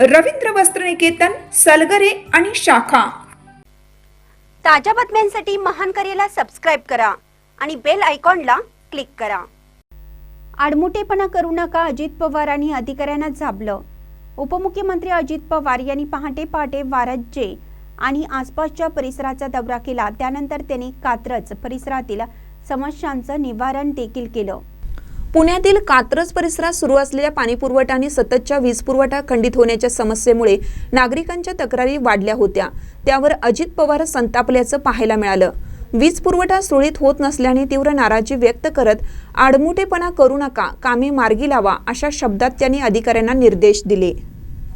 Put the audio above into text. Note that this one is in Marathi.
रवींद्र वस्त्रनिकेतन सलगरे आणि शाखा. ताज्या बातम्यांसाठी महान करेला सबस्क्राईब करा आणि बेल आयकॉनला क्लिक करा. आडमुठेपणा करू नका अजित पवार आणि अधिकाऱ्यांना झापलं उपमुख्यमंत्री अजित पवार यांनी पहाटे पहाटे वारज्जे आणि आसपासच्या परिसराचा दौरा केला. त्यानंतर त्यांनी कात्रज परिसरातील समस्यांचं निवारण देखील केलं. पुण्यातील कात्रज परिसरात सुरू असलेल्या पाणीपुरवठा आणि सततच्या वीज पुरवठा खंडित होण्याच्या समस्येमुळे नागरिकांच्या तक्रारी वाढल्या होत्या. त्यावर अजित पवार संतापल्याचं पाहायला मिळालं. वीज पुरवठा सुरळीत होत नसल्याने तीव्र नाराजी व्यक्त करत आडमुठेपणा करू नका कामे मार्गी लावा अशा शब्दात त्यांनी अधिकाऱ्यांना निर्देश दिले.